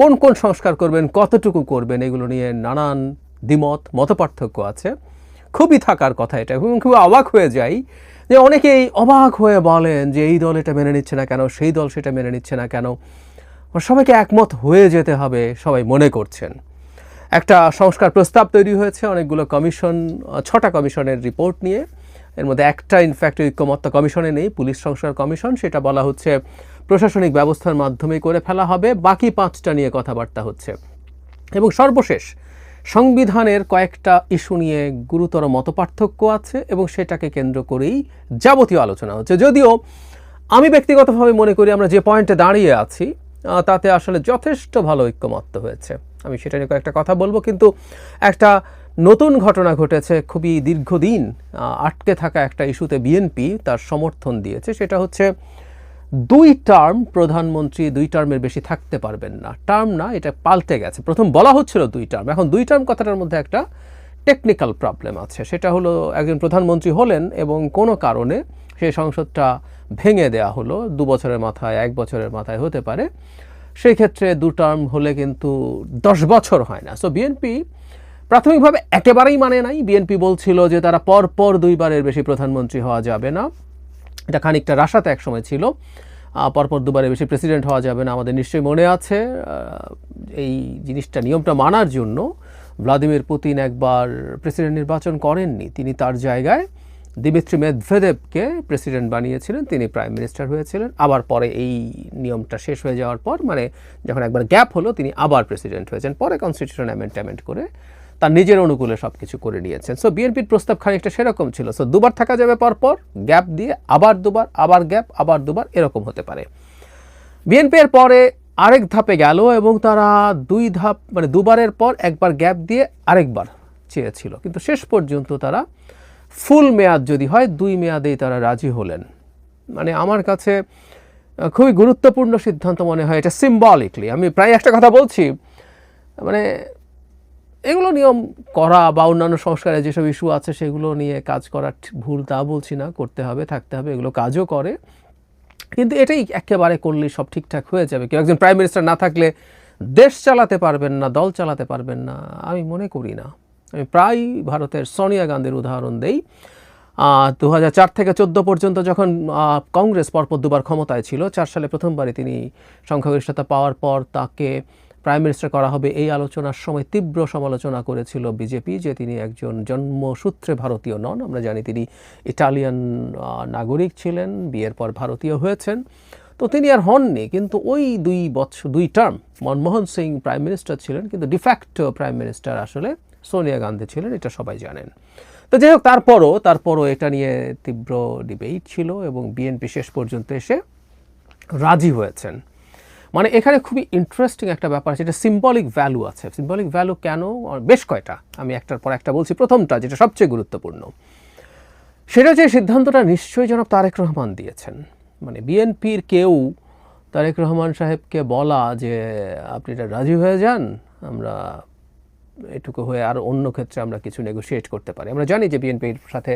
কোন কোন সংস্কার করবেন, কতটুকু করবেন, এগুলো নিয়ে নানান দ্বিমত, মতপার্থক্য আছে। খুবই থাকার কথা এটা, এবং খুব অবাক হয়ে যাই যে অনেকেই অবাক হয়ে বলেন যে এই দল এটা মেনে নিচ্ছে না কেন, সেই দল সেটা মেনে নিচ্ছে না কেন। সবাইকে একমত হয়ে যেতে হবে, সবাই মনে করছেন। একটা সংস্কার প্রস্তাব তৈরি হয়েছে, অনেকগুলো কমিশন, ছটা কমিশনের রিপোর্ট নিয়ে। এর মধ্যে একটা ইনফ্যাক্ট ঐক্যমত্য কমিশনে নেই, পুলিশ সংস্কার কমিশন, সেটা বলা হচ্ছে প্রশাসনিক ব্যবস্থার মাধ্যমে করে ফেলা হবে। বাকি পাঁচটা নিয়ে কথাবার্তা হচ্ছে। এবং সর্বশেষ, সংবিধানের কয়েকটা ইস্যু নিয়ে গুরুতর মতপার্থক্য আছে এবং সেটাকে কেন্দ্র করেই যাবতীয় আলোচনা হচ্ছে। যদিও আমি ব্যক্তিগতভাবে মনে করি আমরা যে পয়েন্টে দাঁড়িয়ে আছি তাতে আসলে যথেষ্ট ভালো ঐক্যমত্য হয়েছে। আমি সেটা নিয়ে কয়েকটা কথা বলব, কিন্তু একটা নতুন ঘটনা ঘটেছে খুবই দীর্ঘদিন আটকে থাকা একটা ইস্যুতে বিএনপি তার সমর্থন দিয়েছে। সেটা হচ্ছে দুই টার্ম প্রধানমন্ত্রী দুই টার্মের বেশি থাকতে পারবেন না। টার্ম না, এটা পাল্টে গেছে। প্রথম বলা হচ্ছিল দুই টার্ম। এখন দুই টার্ম কথাটার মধ্যে একটা টেকনিক্যাল প্রবলেম আছে। সেটা হলো একজন প্রধানমন্ত্রী হলেন এবং কোনো কারণে সেই সংসদটা ভেঙে দেয়া হলো। দু বছরের মাথায়, এক বছরের মাথায় হতে পারে। সেই ক্ষেত্রে দু টার্ম হলে কিন্তু দশ বছর হয় না। সো বিএনপি প্রাথমিকভাবে একেবারেই মানে নাই। বিএনপি বলছিল যে তারা পর পর দুইবারের বেশি প্রধানমন্ত্রী হওয়া যাবে না। এটা খানিকটা রাশাতে এক সময় ছিল। পরপর দুবারে বেশি প্রেসিডেন্ট হওয়া যাবে না, আমাদের নিশ্চয়ই মনে আছে। এই জিনিসটা, নিয়মটা মানার জন্য ভ্লাদিমির পুতিন একবার প্রেসিডেন্ট নির্বাচন করেননি। তিনি তার জায়গায় দিমিত্রি মেদভেদেবকে প্রেসিডেন্ট বানিয়েছিলেন। তিনি প্রাইম মিনিস্টার হয়েছিলেন। আবার পরে এই নিয়মটা শেষ হয়ে যাওয়ার পর মানে যখন একবার গ্যাপ হলো, তিনি আবার প্রেসিডেন্ট হয়েছেন। পরে কনস্টিটিউশন অ্যামেন্ডমেন্ট করে তার নিজের অনুকূলে সব কিছু করে নিয়েছেন। সো বিএনপির প্রস্তাব খানিকটা সেরকম ছিল। সো দুবার থাকা যাবে পর পর, গ্যাপ দিয়ে আবার দুবার, আবার গ্যাপ, আবার দুবার এরকম হতে পারে। বিএনপি এর পরে আরেক ধাপে গেল এবং তারা দুই ধাপ মানে দুবারের পর একবার গ্যাপ দিয়ে আরেকবার চেয়েছিল। কিন্তু শেষ পর্যন্ত তারা ফুল মেয়াদ যদি হয়, দুই মেয়াদেই তারা রাজি হলেন। মানে আমার কাছে খুবই গুরুত্বপূর্ণ সিদ্ধান্ত মনে হয় এটা সিম্বলিকলি আমি প্রায় একটা কথা বলছি মানে এগুলো নিয়ম করা বা অন্যান্য সংস্কারে যেসব ইস্যু আছে সেগুলো নিয়ে কাজ করা ভুল তা বলছি না, করতে হবে, থাকতে হবে, এগুলো কাজও করে। কিন্তু এটাই একেবারে করলে সব ঠিকঠাক হয়ে যাবে। কেউ একজন প্রাইম মিনিস্টার না থাকলে দেশ চালাতে পারবেন না, দল চালাতে পারবেন না, আমি মনে করি না। আমি প্রায় ভারতের সোনিয়া গান্ধীর উদাহরণ দেই। দু চার থেকে চোদ্দ পর্যন্ত যখন কংগ্রেস পরপর দুবার ক্ষমতায় ছিল, চার সালে প্রথমবারে তিনি সংখ্যাগরিষ্ঠতা পাওয়ার পর তাকে প্রাইম মিনিস্টার করা হবে এই আলোচনার সময় তীব্র সমালোচনা করেছিল বিজেপি, যে তিনি একজন জন্মসূত্রে ভারতীয় নন। আমরা জানি তিনি ইটালিয়ান নাগরিক ছিলেন, বিয়ের পর ভারতীয় হয়েছেন। তো তিনি আর হননি, কিন্তু ওই দুই বছর দুই term Manmohan Singh prime minister ছিলেন, কিন্তু ডিফ্যাক্ট প্রাইম মিনিস্টার আসলে সোনিয়া গান্ধী ছিলেন, এটা সবাই জানেন। তো যাই হোক, তারপরও তারপরও এটা নিয়ে তীব্র ডিবেট ছিল এবং বিএনপি শেষ পর্যন্ত এসে রাজি হয়েছেন। মানে এখানে খুবই ইন্টারেস্টিং একটা ব্যাপার আছে এটা সিম্বলিক ভ্যালু আছে। সিম্বলিক ভ্যালু কেন? বেশ কয়টা। আমি একটার পর একটা বলছি। প্রথমটা, যেটা সবচেয়ে গুরুত্বপূর্ণ, সেটা যে সিদ্ধান্তটা নিশ্চয়ই জনাব তারেক রহমান দিয়েছেন। মানে বিএনপির কেউ তারেক রহমান সাহেবকে বলা যে, আপনি এটা রাজি হয়ে যান, আমরা এটুকু হয়ে আর অন্য ক্ষেত্রে আমরা কিছু নেগোশিয়েট করতে পারি। আমরা জানি যে বিএনপির সাথে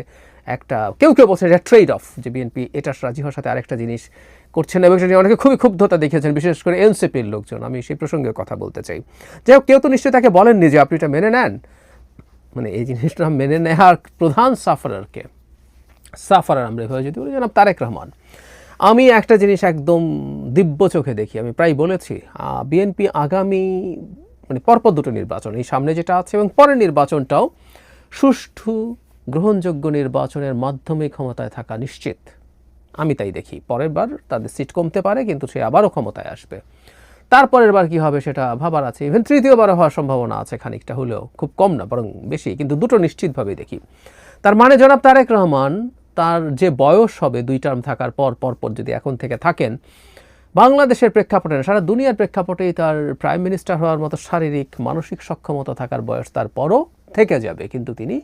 একটা, কেউ কেউ বলছে এটা ট্রেড অফ যে বিএনপি এটা রাজি হওয়ার সাথে আরেকটা জিনিস করছেন এবং সেটা অনেকে খুবই ক্ষুব্ধতা দেখিয়েছেন, বিশেষ করে এনসিপির লোকজন। আমি সেই প্রসঙ্গে কথা বলতে চাই। যাই হোক, কেউ তো নিশ্চয়ই তাকে বলেননি যে আপনি এটা মেনে নেন। মানে এই জিনিসটা মেনে নেওয়ার প্রধান সাফারারকে, সাফারার আমরা এভাবে যদি বলি, জনাব তারেক রহমান। আমি একটা জিনিস একদম দিব্য চোখে দেখি, আমি প্রায় বলেছি বিএনপি আগামী মানে পরপর দুটো নির্বাচন, এই সামনে যেটা আছে এবং পরের নির্বাচনটাও সুষ্ঠু, গ্রহণযোগ্য নির্বাচনের মাধ্যমে ক্ষমতায় থাকা নিশ্চিত। আমি তাই দেখি। পরের বার তাদের সিট কমতে পারে, কিন্তু সে আবারও ক্ষমতায় আসবে। তারপরের বার কি হবে সেটা ভাবার আছে। ইভেন তৃতীয়বার হওয়ার সম্ভাবনা আছে খানিকটা হলেও। খুব কম না, বরং বেশি, কিন্তু দুটো নিশ্চিতভাবে দেখি। তার মানে জনাব তারেক রহমান, তার যে বয়স হবে, দুই টার্ম থাকার পর পর পর যদি এখন থেকে থাকেন, বাংলাদেশের প্রেক্ষাপটে না, সারা দুনিয়ার প্রেক্ষাপটেই তার প্রাইম মিনিস্টার হওয়ার মতো শারীরিক, মানসিক সক্ষমতা থাকার বয়স তার পরও থেকে যাবে, কিন্তু তিনি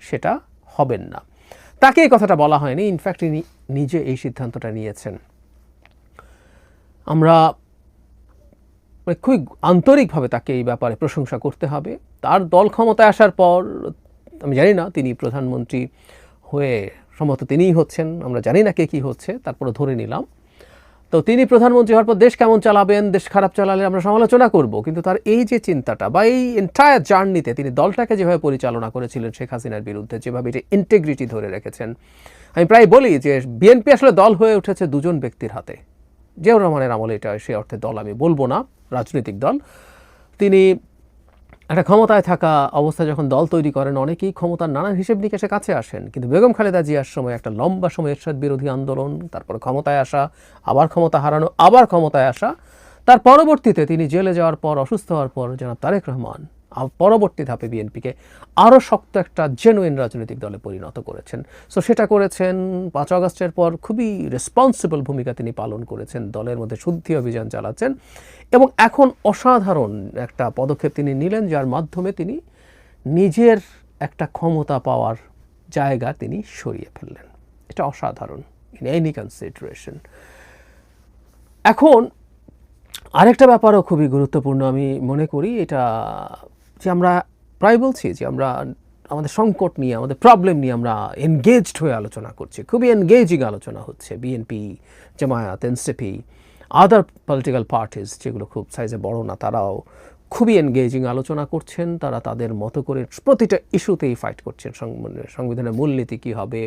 সেটা হবেন না। তাকে এই কথাটা বলা হয়নি। ইনফ্যাক্ট তিনি নিজে এই সিদ্ধান্তটা নিয়েছেন। আমরা খুবই আন্তরিকভাবে তাকে এই ব্যাপারে প্রশংসা করতে হবে। তার দল ক্ষমতায় আসার পর, আমি জানি না, তিনি প্রধানমন্ত্রী হয়ে সম্ভবত তিনিই হচ্ছেন, আমরা জানি না কে কী হচ্ছে, তারপরে ধরে নিলাম। তো তিনি প্রধানমন্ত্রী হওয়ার পর দেশ কেমন চালাবেন, দেশ খারাপ চালালে আমরা সমালোচনা করব। কিন্তু তার এই যে চিন্তাটা বা এই এন্টায়ার জার্নিতে তিনি দলটাকে যেভাবে পরিচালনা করেছিলেন শেখ হাসিনার বিরুদ্ধে, যেভাবে এটা ইন্টেগ্রিটি ধরে রেখেছেন, আমি প্রায় বলি যে বিএনপি আসলে দল হয়ে উঠেছে দুজন ব্যক্তির হাতে। জিয়াউর রহমানের আমলে এটা সে অর্থে দল আমি বলব না, রাজনৈতিক দল। তিনি একটা ক্ষমতায় থাকা অবস্থায় যখন দল তৈরি করেন, অনেকেই ক্ষমতার নানান হিসেব নিকেশে কাছে আসেন। কিন্তু বেগম খালেদা জিয়ার সময় একটা লম্বা সময় এরশাদ বিরোধী আন্দোলন, তারপরে ক্ষমতায় আসা, আবার ক্ষমতা হারানো, আবার ক্ষমতায় আসা, তার পরবর্তীতে তিনি জেলে যাওয়ার পর, অসুস্থ হওয়ার পর, জনাব তারেক রহমান পরবর্তী ধাপে বিএনপিকে আরও শক্ত একটা জেনুইন রাজনৈতিক দলে পরিণত করেছেন। সো সেটা করেছেন পাঁচ আগস্টের পর খুবই রেসপন্সিবল ভূমিকা তিনি পালন করেছেন, দলের মধ্যে শুদ্ধি অভিযান চালাচ্ছেন এবং এখন অসাধারণ একটা পদক্ষেপ তিনি নিলেন, যার মাধ্যমে তিনি নিজের একটা ক্ষমতা পাওয়ার জায়গা তিনি সরিয়ে ফেললেন। এটা অসাধারণ ইন এনি কনসিডারেশন এখন আরেকটা ব্যাপারও খুবই গুরুত্বপূর্ণ আমি মনে করি, এটা যে আমরা প্রায় বলছি যে আমরা আমাদের সংকট নিয়ে, আমাদের প্রবলেম নিয়ে আমরা এনগেজড হয়ে আলোচনা করছি। খুবই এনগেজিং আলোচনা হচ্ছে BNP Jamaat NCP other political parties যেগুলো খুব সাইজে বড় না, তারাও খুবই এনগেজিং আলোচনা করছেন। তারা তাদের মতো করে প্রতিটা ইস্যুতেই ফাইট করছেন। সংবিধানের মূলনীতি কী হবে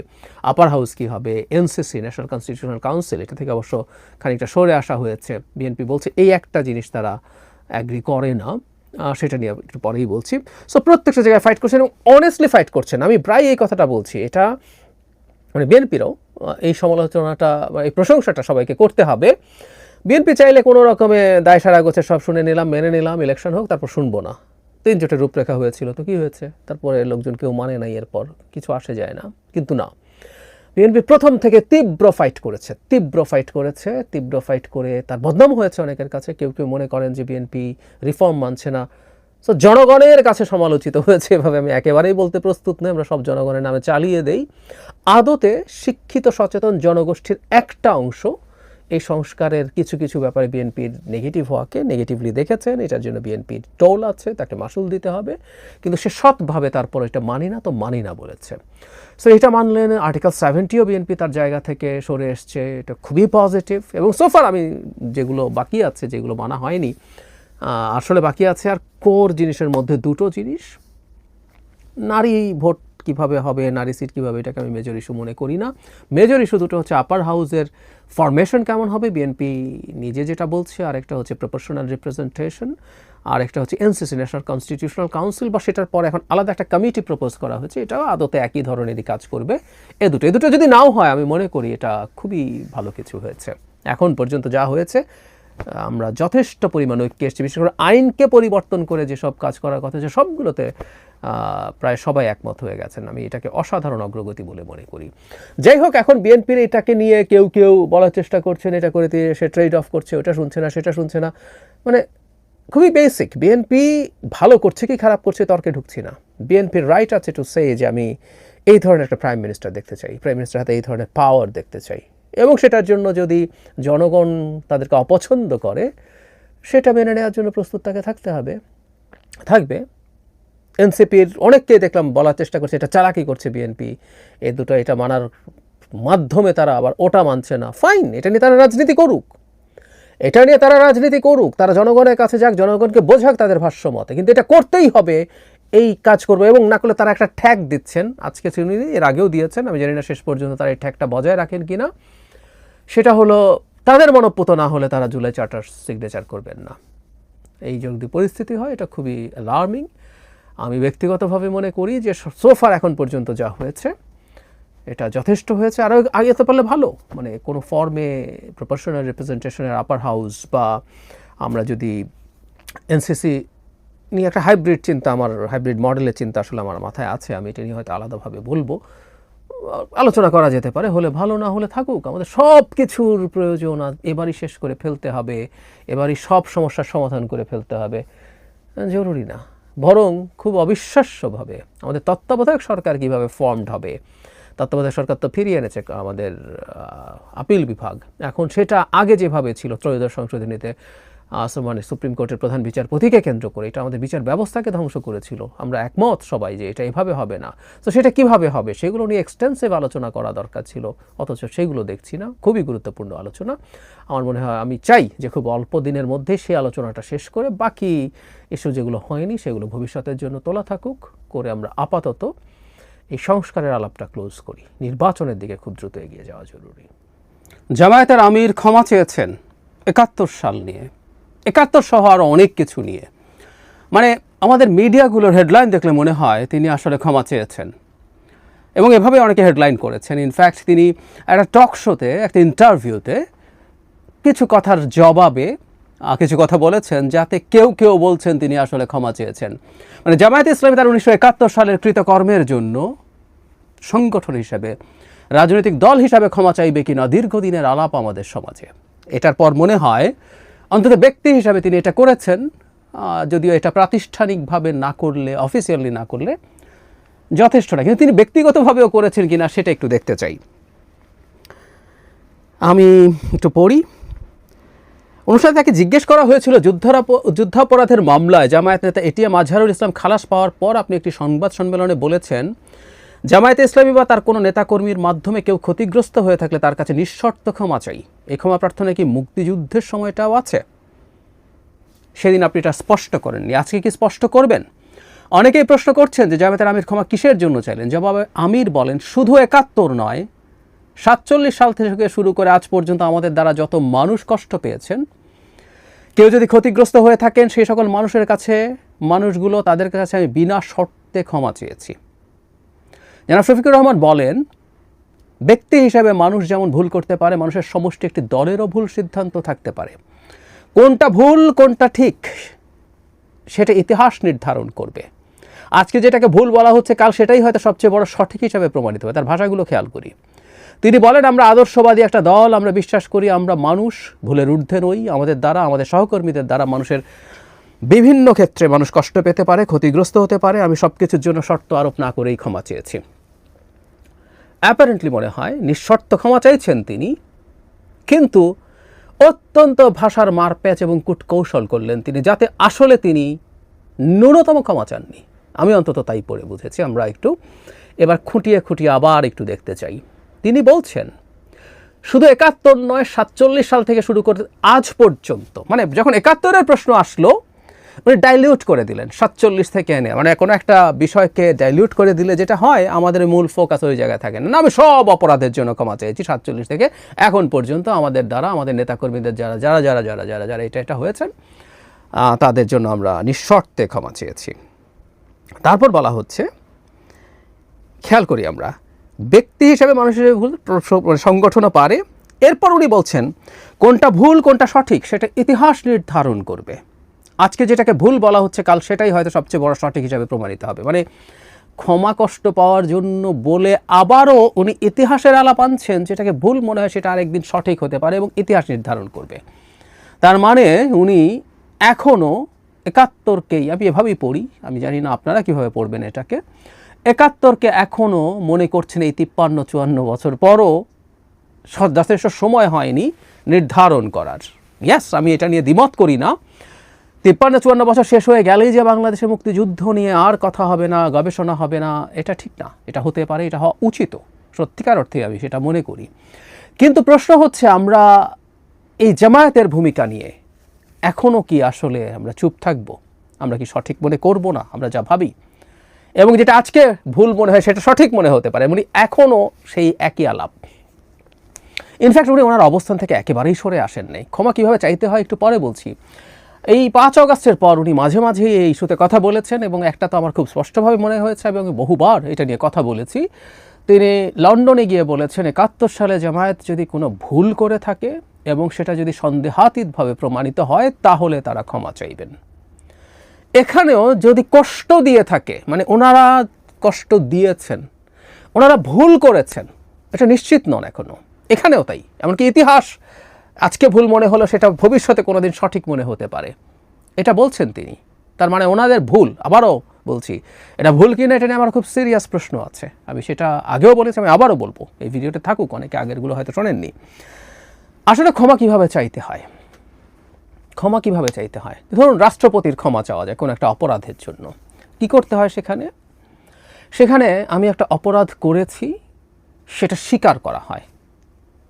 আপার হাউস কী হবে এনসিসি ন্যাশনাল কনস্টিটিউশনাল কাউন্সিল এটা থেকে অবশ্য খানিকটা সরে আসা হয়েছে। বিএনপি বলছে, এই একটা জিনিস তারা অ্যাগ্রি করে না। সেটা নিয়ে একটু পরেই বলছি। সো প্রত্যেকটা জায়গায় ফাইট করছেন এবং অনেস্টলি ফাইট করছেন। আমি প্রায় এই কথাটা বলছি। এটা মানে বিএনপিরও এই সমালোচনাটা বা এই প্রশংসাটা সবাইকে করতে হবে। বিএনপি চাইলে কোনো রকমে দায় সারা গোছে সব শুনে নিলাম, মেনে নিলাম ইলেকশন হোক, তারপর শুনব না। তিন জোটের রূপরেখা হয়েছিল তো কি হয়েছে? তারপরে লোকজন কেউ মানে নাই, এরপর কিছু আসে যায় না। কিন্তু না। বিএনপি প্রথম থেকে তীব্র ফাইট করেছে, তীব্র ফাইট করেছে, তীব্র ফাইট করে তার বদনাম হয়েছে অনেকের কাছে। কেউ কেউ মনে করেন যে বিএনপি রিফর্ম মানছে না। সো জনগণের কাছে সমালোচিত হয়েছে, এভাবে আমি একেবারেই বলতে প্রস্তুত নই, আমরা সব জনগণের নামে চালিয়ে দেই। আদতে শিক্ষিত সচেতন জনগোষ্ঠীর একটা অংশ এই সংস্কারের কিছু কিছু ব্যাপারে বিএনপির নেগেটিভ হওয়াকে নেগেটিভলি দেখেছেন, এটার জন্য বিএনপির টোল আছে, তাকে মাসুল দিতে হবে, কিন্তু সে সৎভাবে তারপর এটা মানি না তো মানি না বলেছে। সো এটা মানলেন আর্টিকেল সেভেন্টিও বিএনপি তার জায়গা থেকে সরে এসছে, এটা খুবই পজিটিভ এবং সোফার আমি যেগুলো বাকি আছে, যেগুলো মানা হয়নি আসলে বাকি আছে আর কোর জিনিসের মধ্যে দুটো জিনিস। নারী ভোট কীভাবে হবে, নারী সিট কীভাবে, এটাকে আমি মেজর ইস্যু মনে করি না। মেজর ইস্যু দুটো হচ্ছে আপার হাউসের ফরমেশন কেমন হবে বিএনপি নিজে যেটা বলছে আর একটা হচ্ছে প্রপোর্শনাল রিপ্রেজেন্টেশন আর একটা হচ্ছে এনসিসি ন্যাশনাল কনস্টিটিউশনাল কাউন্সিল বা সেটার পর এখন আলাদা একটা কমিটি প্রপোজ করা হয়েছে, এটাও আদতে একই ধরনেরই কাজ করবে। এ দুটো এ দুটো যদি নাও হয়, আমি মনে করি এটা খুবই ভালো কিছু হয়েছে। এখন পর্যন্ত যা হয়েছে, আমরা যথেষ্ট পরিমাণ ঐক্য এসেছি, বিশেষ করে আইনকে পরিবর্তন করে যেসব কাজ করার কথা, যে সবগুলোতে প্রায় সবাই একমত হয়ে গেছেন। আমি এটাকে অসাধারণ অগ্রগতি বলে মনে করি। যাই হোক, এখন বিএনপির এটাকে নিয়ে কেউ কেউ বলার চেষ্টা করছেন, এটা করে দিয়ে সে ট্রেড অফ করছে, ওটা শুনছে না, সেটা শুনছে না। মানে খুবই বেসিক বিএনপি ভালো করছে কি খারাপ করছে তর্কে ঢুকছি না। বিএনপির রাইট আছে টু সে যে আমি এই ধরনের একটা প্রাইম মিনিস্টার দেখতে চাই প্রাইম মিনিস্টার হাতে এই ধরনের পাওয়ার দেখতে চাই। এবং সেটার জন্য যদি জনগণ তাদেরকে অপছন্দ করে, সেটা মেনে নেওয়ার জন্য প্রস্তুত তাকে থাকতে হবে। থাকবে। এনসিপির অনেককে দেখলাম বলার চেষ্টা করছে, এটা চালাকি করছে বিএনপি। এ দুটো এটা মানার মাধ্যমে তারা আবার ওটা মানছে না। ফাইন এটা নিয়ে তারা রাজনীতি করুক। এটা নিয়ে তারা রাজনীতি করুক, তারা জনগণের কাছে যাক, জনগণকে বোঝাক তাদের ভাষ্য মতে। কিন্তু এটা করতেই হবে, এই কাজ করবে এবং না করলে তারা একটা ট্যাগ দিচ্ছেন। আজকে তিনি এর আগেও দিয়েছেন, আমি জানি না শেষ পর্যন্ত তারা এই ট্যাগটা বজায় রাখেন কি না সেটা হলো, তাদের মনপ্রত না হলে তারা জুলাই চার্টার সিগনেচার করবেন না। এই যদি পরিস্থিতি হয়, এটা খুবই অ্যালার্মিং আমি ব্যক্তিগতভাবে মনে করি যে সোফার এখন পর্যন্ত যা হয়েছে, এটা যথেষ্ট হয়েছে। আরও আগে পারলে ভালো। মানে কোনো ফর্মে প্রপোর্শনাল রিপ্রেজেন্টেশনের আপার হাউস বা আমরা যদি এনসিসি নিয়ে একটা হাইব্রিড চিন্তা, আমার হাইব্রিড মডেলের চিন্তা আসলে আমার মাথায় আছে, আমি এটা নিয়ে হয়তো আলাদাভাবে বলব। আলোচনা করা যেতে পারে, হলে ভালো, না হলে থাকুক। আমাদের সব কিছুর প্রয়োজন এবারই শেষ করে ফেলতে হবে, এবারই সব সমস্যার সমাধান করে ফেলতে হবে। জরুরি না। বরং খুব অবিশ্বাস্যভাবে আমাদের তত্ত্বাবধায়ক সরকার কীভাবে ফর্মড হবে? তত্ত্বাবধায়ক সরকার তো ফিরিয়ে এনেছে আমাদের আপিল বিভাগ। এখন সেটা আগে যেভাবে ছিল ত্রয়োদশ সংশোধনীতে মানে সুপ্রিম কোর্টের প্রধান বিচারপতিকে কেন্দ্র করে। এটা আমাদের বিচার ব্যবস্থাকে ধ্বংস করেছিল। আমরা একমত সবাই যে এটা এভাবে হবে না। তো সেটা কীভাবে হবে? সেগুলো নিয়ে এক্সটেন্সিভ আলোচনা করা দরকার ছিল। অথচ সেগুলো দেখছি না। খুবই গুরুত্বপূর্ণ আলোচনা। আমার মনে হয় আমি চাই যে খুব অল্প দিনের মধ্যে সেই আলোচনাটা শেষ করে বাকি ইস্যু যেগুলো হয়নি সেগুলো ভবিষ্যতের জন্য তোলা থাকুক, করে আমরা আপাতত এই সংস্কারের আলাপটা ক্লোজ করি। নির্বাচনের দিকে খুব দ্রুত এগিয়ে যাওয়া জরুরি। জামায়াতের আমির ক্ষমা চেয়েছেন একাত্তর সাল নিয়ে। একাত্তর সহ আরও অনেক কিছু নিয়ে। মানে আমাদের মিডিয়াগুলোর হেডলাইন দেখলে মনে হয় তিনি আসলে ক্ষমা চেয়েছেন। এবং এভাবে অনেকে হেডলাইন করেছেন। ইনফ্যাক্ট তিনি একটা টক শোতে একটা ইন্টারভিউতে কিছু কথার জবাবে কিছু কথা বলেছেন যাতে কেউ কেউ বলছেন তিনি আসলে ক্ষমা চেয়েছেন। মানে জামায়াত ইসলামী তার উনিশশো একাত্তর সালের কৃতকর্মের জন্য সংগঠন হিসেবে, রাজনৈতিক দল হিসাবে ক্ষমা চাইবে কিনা দীর্ঘদিনের আলাপ আমাদের সমাজে। এটার পর মনে হয় অন্তত ব্যক্তি হিসাবে তিনি এটা করেছেন যদিও এটা প্রাতিষ্ঠানিকভাবে না করলে অফিসিয়ালি না করলে যথেষ্ট না। কিন্তু তিনি ব্যক্তিগতভাবেও করেছেন কি না সেটা একটু দেখতে চাই। আমি একটু পড়ি। অনুষ্ঠানে তাকে জিজ্ঞেস করা হয়েছিল যুদ্ধাপরাধের মামলায়। জামায়াত নেতা এটিএম আজহারুল ইসলাম খালাস পাওয়ার পর আপনি একটি সংবাদ সম্মেলনে বলেছেন জামায়াতে ইসলামী বা তার কোনো নেতাকর্মীর মাধ্যমে কেউ ক্ষতিগ্রস্ত হয়ে থাকলে তার কাছে নিঃশর্ত ক্ষমা চাই। এই ক্ষমা প্রার্থনা কি মুক্তিযুদ্ধের সময়টাও আছে? সেদিন আপনি এটা স্পষ্ট করেননি। আজকে কি স্পষ্ট করবেন? অনেকেই প্রশ্ন করছেন যে জামায়াতের আমির ক্ষমা কিসের জন্য চাইলেন? জবাবে আমির বলেন, শুধু একাত্তর নয়, সাতচল্লিশ সাল থেকে শুরু করে আজ পর্যন্ত আমাদের দ্বারা যত মানুষ কষ্ট পেয়েছেন, কেউ যদি ক্ষতিগ্রস্ত হয়ে থাকেন, সেই সকল মানুষের কাছে, মানুষগুলো তাদের কাছে আমি বিনা শর্তে ক্ষমা চেয়েছি। জনাব শফিকুর রহমান বলেন, ব্যক্তি হিসাবে মানুষ যেমন ভুল করতে পারে, মানুষের সমষ্টি একটি দলেরও ভুল সিদ্ধান্ত থাকতে পারে। কোনটা ভুল, কোনটা ঠিক, সেটা ইতিহাস নির্ধারণ করবে। আজকে যেটাকে ভুল বলা হচ্ছে, কাল সেটাই হয়তো সবচেয়ে বড় সঠিক হিসাবে প্রমাণিত হবে। তার ভাষাগুলো খেয়াল করি। তিনি বলেন, আমরা আদর্শবাদী একটা দল, আমরা বিশ্বাস করি আমরা মানুষ, ভুলের ঊর্ধ্বে নই। আমাদের দ্বারা, আমাদের সহকর্মীদের দ্বারা মানুষের বিভিন্ন ক্ষেত্রে মানুষ কষ্ট পেতে পারে, ক্ষতিগ্রস্ত হতে পারে। আমি সব কিছুর জন্য শর্ত আরোপ না করেই ক্ষমা চেয়েছি। অ্যাপারেন্টলি মনে হয় নিঃশর্ত ক্ষমা চাইছেন তিনি। কিন্তু অত্যন্ত ভাষার মারপ্যাচ এবং কূটকৌশল করলেন তিনি যাতে আসলে তিনি ন্যূনতম ক্ষমা চাননি। আমি অন্তত তাই পড়ে বুঝেছি, আমরা একটু এবার খুঁটিয়ে খুঁটিয়ে আবার একটু দেখতে চাই। তিনি বলছেন, শুধু একাত্তর নয়, সাতচল্লিশ সাল থেকে শুরু করে আজ পর্যন্ত। মানে যখন একাত্তরের প্রশ্ন আসলো উনি ডাইলিউট করে দিলেন, সাতচল্লিশ থেকে এনে। মানে কোনো একটা বিষয়কে ডাইলিউট করে দিলে যেটা হয়, আমাদের মূল ফোকাস ওই জায়গায় থাকে না। আমি সব অপরাধের জন্য ক্ষমা চেয়েছি সাতচল্লিশ থেকে। এখন পর্যন্ত আমাদের দ্বারা, আমাদের নেতাকর্মীদের যারা যারা যারা যারা যারা যারা এটা এটা হয়েছেন তাদের জন্য আমরা নিঃশর্তে ক্ষমা চেয়েছি। তারপর বলা হচ্ছে, খেয়াল করি আমরা, ব্যক্তি হিসেবে মানুষের ভুল মানে সংগঠনও পারে। এরপর উনি বলছেন, কোনটা ভুল, কোনটা সঠিক, সেটা ইতিহাস নির্ধারণ করবে। আজকে যেটাকে ভুল বলা হচ্ছে, কাল সেটাই হয়তো সবচেয়ে বড় সঠিক হিসাবে প্রমাণিত হবে। মানে ক্ষমা কষ্ট পাওয়ার জন্য বলে আবারও উনি ইতিহাসের আলাপ আনছেন, যেটাকে ভুল মনে হয় সেটা আরেকদিন সঠিক হতে পারে এবং ইতিহাস নির্ধারণ করবে। তার মানে উনি এখনও একাত্তরকেই, আমি এভাবেই পড়ি, আমি জানি না আপনারা কীভাবে পড়বেন এটাকে, একাত্তরকে এখনও মনে করছেন এই তিপ্পান্ন, চুয়ান্ন বছর পরও যথেষ্ট সময় হয়নি নির্ধারণ করার। ইয়াস আমি এটা নিয়ে দ্বিমত করি না। তিপ্পান্ন চুয়ান্ন বছর শেষ হয়ে গেলেই যে বাংলাদেশের মুক্তিযুদ্ধ নিয়ে আর কথা হবে না, গবেষণা হবে না, এটা ঠিক না। এটা হতে পারে, এটা হওয়া উচিত। সত্যিকার অর্থে আমি সেটা মনে করি। কিন্তু প্রশ্ন হচ্ছে, আমরা এই জামায়াতের ভূমিকা নিয়ে এখনও কি আসলে আমরা চুপ থাকব? আমরা কি সঠিক মনে করব না? আমরা যা ভাবি। এবং যেটা আজকে ভুল মনে হয়, সেটা সঠিক মনে হতে পারে। উনি এখনও সেই একই আলাপ। ইনফ্যাক্ট উনি ওনার অবস্থান থেকে একেবারেই সরে আসেন নাই ক্ষমা কীভাবে চাইতে হয় একটু পরে বলছি। এই পাঁচ অগাস্টের পর উনি মাঝে মাঝে এই ইস্যুতে কথা বলেছেন এবং একটা তো আমার খুব স্পষ্টভাবে মনে হয়েছে এবং আমি বহুবার এটা নিয়ে কথা বলেছি। তিনি লন্ডনে গিয়ে বলেছেন, একাত্তর সালে জামায়াত যদি কোনো ভুল করে থাকে এবং সেটা যদি সন্দেহাতীতভাবে প্রমাণিত হয়, তাহলে তারা ক্ষমা চাইবেন। এখানেও যদি কষ্ট দিয়ে থাকে মানে ওনারা কষ্ট দিয়েছেন, ওনারা ভুল করেছেন, এটা নিশ্চিত নন এখনও এখানেও তাই, এমনকি ইতিহাস আজকে ভুল মনে হলো সেটা ভবিষ্যতে কোনোদিন সঠিক মনে হতে পারে। এটা বলছেন তিনি। তার মানে ওনাদের ভুল, আবারও বলছি, এটা ভুল কিনা এটা নিয়ে আমার খুব সিরিয়াস প্রশ্ন আছে। আমি সেটা আগেও বলেছি, আমি আবারও বলব। এই ভিডিওটা থাকুক, অনেকে আগেরগুলো হয়তো শোনেননি। আসলে ক্ষমা কীভাবে চাইতে হয়? ক্ষমা কীভাবে চাইতে হয়? ধরুন, রাষ্ট্রপতির ক্ষমা চাওয়া যায় কোনো একটা অপরাধের জন্য। কি করতে হয় সেখানে? সেখানে আমি একটা অপরাধ করেছি, সেটা স্বীকার করা হয়।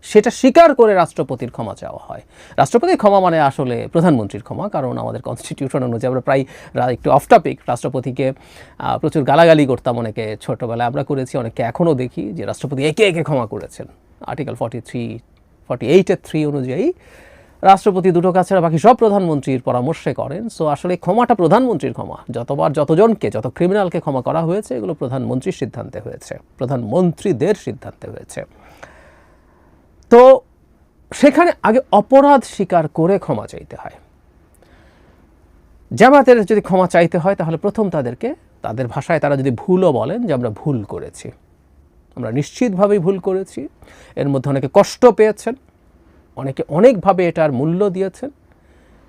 সেটা স্বীকার করে রাষ্ট্রপতির ক্ষমা চাওয়া হয়। রাষ্ট্রপতির ক্ষমা মানে আসলে প্রধানমন্ত্রীর ক্ষমা, কারণ আমাদের কনস্টিটিউশন অনুযায়ী আমরা প্রায় একটু অফ টপিক রাষ্ট্রপতিকে প্রচুর গালাগালি করতাম অনেকে ছোটোবেলায়। আমরা করেছি অনেকে এখনও দেখি যে রাষ্ট্রপতি একে একে ক্ষমা করেছেন। আর্টিকেল ফর্টি থ্রি ফর্টি এইটের থ্রি অনুযায়ী রাষ্ট্রপতি দুটো কাজ ছাড়া বাকি সব প্রধানমন্ত্রীর পরামর্শে করেন। সো আসলে ক্ষমাটা প্রধানমন্ত্রীর ক্ষমা। যতবার যতজনকে, যত ক্রিমিনালকে ক্ষমা করা হয়েছে, এগুলো প্রধানমন্ত্রীর সিদ্ধান্তে হয়েছে, প্রধানমন্ত্রীদের সিদ্ধান্তে হয়েছে। তো সেখানে আগে অপরাধ স্বীকার করে ক্ষমা চাইতে হয়। জামাতের যদি ক্ষমা চাইতে হয়, তাহলে প্রথম তাদেরকে, তাদের ভাষায় তারা যদি ভুলও বলেন যে আমরা ভুল করেছি। আমরা নিশ্চিতভাবেই ভুল করেছি। এর মধ্যে অনেকে কষ্ট পেয়েছেন, অনেকে অনেকভাবে এটার মূল্য দিয়েছেন।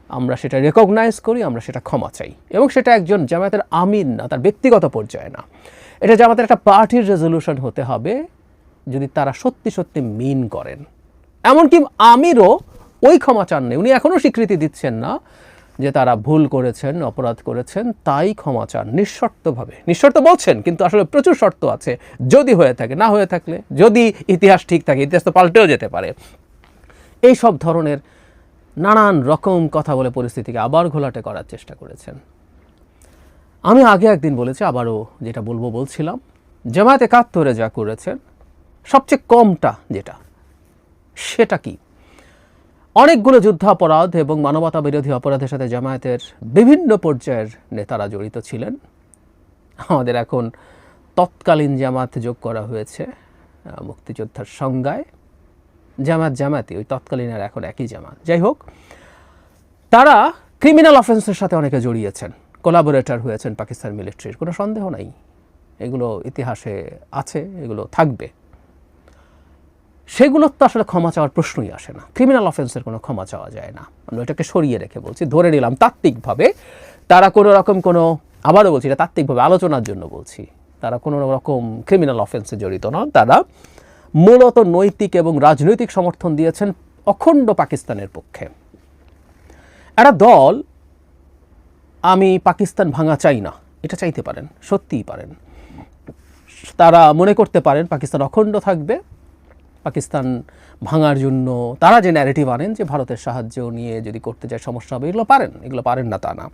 আমরা সেটা রেকগনাইজ করি, আমরা সেটা ক্ষমা চাই। এবং সেটা একজন জামায়াতের আমির না, তার ব্যক্তিগত পর্যায়ে না। এটা জামাতের একটা পার্টির রেজলিউশন হতে হবে। যদি তারা সত্যি সত্যি মিন করেন। এমনকি আমিরও ওই ক্ষমা চাননি। উনি এখনও স্বীকৃতি দিচ্ছেন না যে তারা ভুল করেছেন, অপরাধ করেছেন, তাই ক্ষমা চান নিঃশর্তভাবে। নিঃশর্ত বলছেন, কিন্তু আসলে প্রচুর শর্ত আছে। যদি হয়ে থাকে, না হয়ে থাকলে, যদি ইতিহাস ঠিক থাকে, ইতিহাস তো পাল্টেও যেতে পারে। এই সব ধরনের নানান রকম কথা বলে পরিস্থিতিকে আবার ঘোলাটে করার চেষ্টা করেছেন। আমি আগে একদিন বলেছি, আবারও যেটা বলব বলছিলাম, জামায়াত একাত্তরে যা করেছেন সবচেয়ে কমটা যেটা, সেটা কি? অনেকগুলো যুদ্ধাপরাধ এবং মানবতা বিরোধী অপরাধের সাথে জামায়াতের বিভিন্ন পর্যায়ের নেতারা জড়িত ছিলেন। আমাদের এখন তৎকালীন জামাত যোগ করা হয়েছে মুক্তিযোদ্ধার সংজ্ঞায়। জামাত জামাতি ওই তৎকালীন আর এখন একই জামাত। যাই হোক, তারা ক্রিমিনাল অফেন্সের সাথে অনেকে জড়িয়েছেন, কোলাবোরেটর হয়েছেন পাকিস্তান মিলিটারির, কোনো সন্দেহ নাই। এগুলো ইতিহাসে আছে, এগুলো থাকবে। সেগুলোর তো আসলে ক্ষমা চাওয়ার প্রশ্নই আসে না। ক্রিমিনাল অফেন্সের কোনো ক্ষমা চাওয়া যায় না। আমরা এটাকে সরিয়ে রেখে বলছি, ধরে নিলাম তাত্ত্বিকভাবে তারা কোনো রকম কোনো, আবারও বলছি এটা তাত্ত্বিকভাবে আলোচনার জন্য বলছি, তারা কোনো রকম ক্রিমিনাল অফেন্সে জড়িত নন। তারা মূলত নৈতিক এবং রাজনৈতিক সমর্থন দিয়েছেন অখণ্ড পাকিস্তানের পক্ষে। একটা দল, আমি পাকিস্তান ভাঙা চাই না, এটা চাইতে পারেন, সত্যিই পারেন। তারা মনে করতে পারেন পাকিস্তান অখণ্ড থাকবে পাকিস্তান ভাঙার জন্য তারা যে ন্যারেটিভ আনেন যে ভারতের সাহায্য নিয়ে যদি করতে যায়, সমস্যা হবে, এগুলো পারেন এগুলো পারেন না তা না।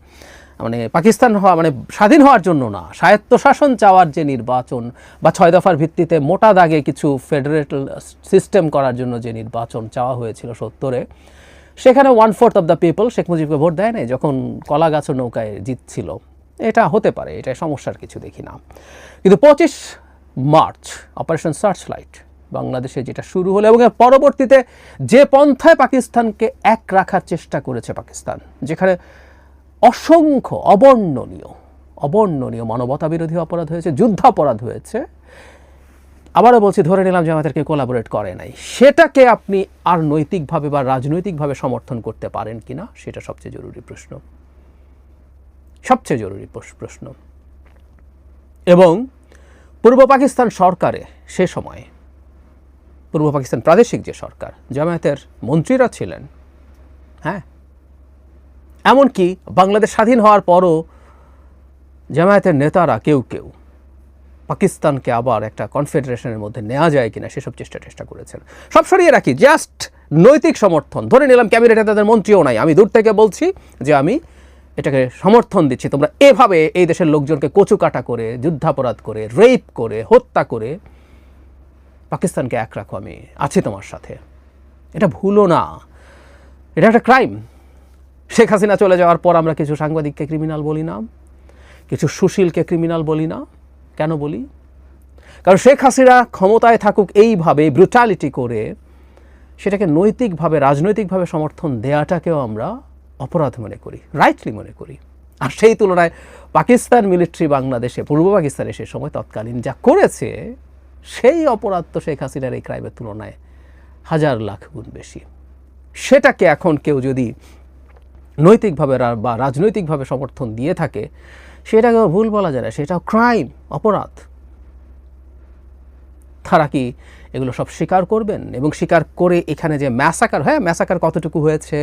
মানে পাকিস্তান হওয়া মানে স্বাধীন হওয়ার জন্য না স্বায়ত্তশাসন চাওয়ার যে নির্বাচন বা ছয় দফার ভিত্তিতে মোটা দাগে কিছু ফেডারেটাল সিস্টেম করার জন্য যে নির্বাচন চাওয়া হয়েছিল সত্তরে, সেখানে one fourth of the people Sheikh মুজিবকে vote দেয় নাই, যখন কলা গাছ নৌকায় জিতছিল। এটা হতে পারে এটা সমস্যার কিছু দেখি না। কিন্তু পঁচিশ মার্চ অপারেশন সার্চ লাইট বাংলাদেশে যেটা শুরু হলো এবং পরবর্তীতে যে পন্থায় পাকিস্তানকে এক রাখার চেষ্টা করেছে পাকিস্তান, যেখানে অসংখ্য অবর্ণনীয় অবর্ণনীয় মানবতা বিরোধী অপরাধ হয়েছে, যুদ্ধাপরাধ হয়েছে। আবারও বলছি, ধরে নিলাম যে আমাদেরকে কোলাবোরেট করে নাই। সেটাকে আপনি আর নৈতিকভাবে বা রাজনৈতিকভাবে সমর্থন করতে পারেন কিনা, সেটা সবচেয়ে জরুরি প্রশ্ন। সবচেয়ে জরুরি প্রশ্ন। এবং পূর্ব পাকিস্তান সরকারে সে সময়ে পূর্ব পাকিস্তান প্রাদেশিক যে সরকার, জামায়াতের মন্ত্রীরা ছিলেন হ্যাঁ? এমনকি বাংলাদেশ স্বাধীন হওয়ার পরও জামায়াতের নেতারা কেউ কেউ পাকিস্তানকে আবার একটা কনফেডারেশনের মধ্যে নেওয়া যায় কিনা সেসব চেষ্টা চেষ্টা করেছেন। সব সরিয়ে রাখি জাস্ট নৈতিক সমর্থন। ধরে নিলাম ক্যাবিনেটে তাদের মন্ত্রীও নাই। আমি দূর থেকে বলছি যে আমি এটাকে সমর্থন দিচ্ছি। তোমরা এভাবে এই দেশের লোকজনকে কচুকাটা করে, যুদ্ধাপরাধ করে রেপ করে, হত্যা করে পাকিস্তানকে এক রাখো, আমি আছি তোমার সাথে। এটা ভুলো না। এটা একটা ক্রাইম শেখ হাসিনা চলে যাওয়ার পর আমরা কিছু সাংবাদিককে ক্রিমিনাল বলি না, কিছু সুশীলকে ক্রিমিনাল বলি না। কেন বলি? কারণ শেখ হাসিনা ক্ষমতায় থাকুক এইভাবে ব্রুটালিটি করে, সেটাকে নৈতিকভাবে, রাজনৈতিকভাবে সমর্থন দেওয়াটাকেও আমরা অপরাধ মনে করি রাইটলি মনে করি। আর সেই তুলনায় পাকিস্তান মিলিটারি বাংলাদেশে, পূর্ব পাকিস্তানে সে সময় তৎকালীন যা করেছে সেই অপরাধ তো শেখ হাসিনার এই ক্রাইমের তুলনায় হাজার লাখ গুণ বেশি। সেটাকে এখন কেউ যদি নৈতিকভাবে বা রাজনৈতিকভাবে সমর্থন দিয়ে থাকে সেটাকে ভুল বলা যায় না সেটা ক্রাইম, অপরাধ। তারা কি এগুলো সব স্বীকার করবেন? এবং স্বীকার করে এখানে যে ম্যাসাকার হ্যাঁ ম্যাসাকার কতটুকু হয়েছে,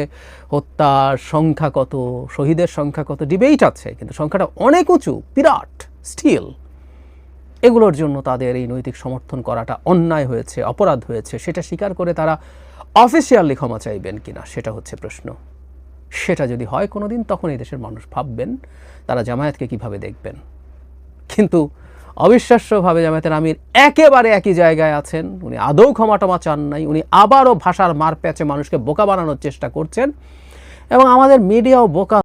হত্যার সংখ্যা কত, শহীদের সংখ্যা কত, ডিবেট আছে, কিন্তু সংখ্যাটা অনেক উঁচু, বিরাট, স্টিল। এগুলোর জন্য তাদের এই নৈতিক সমর্থন করাটা অন্যায় হয়েছে, অপরাধ হয়েছে। সেটা স্বীকার করে তারা অফিসিয়ালি ক্ষমা চাইবেন কিনা, সেটা হচ্ছে প্রশ্ন। সেটা যদি হয় কোনো দিন তখন এই দেশের মানুষ ভাববেন তারা জামায়াতকে কীভাবে দেখবেন। কিন্তু অবিশ্বাস্যভাবে জামায়াতের আমির একেবারে একই জায়গায় আছেন। উনি আদৌ ক্ষমা টমা চান নাই, উনি আবারও ভাষার মার প্যাচে মানুষকে বোকা বানানোর চেষ্টা করছেন। এবং আমাদের মিডিয়াও বোকা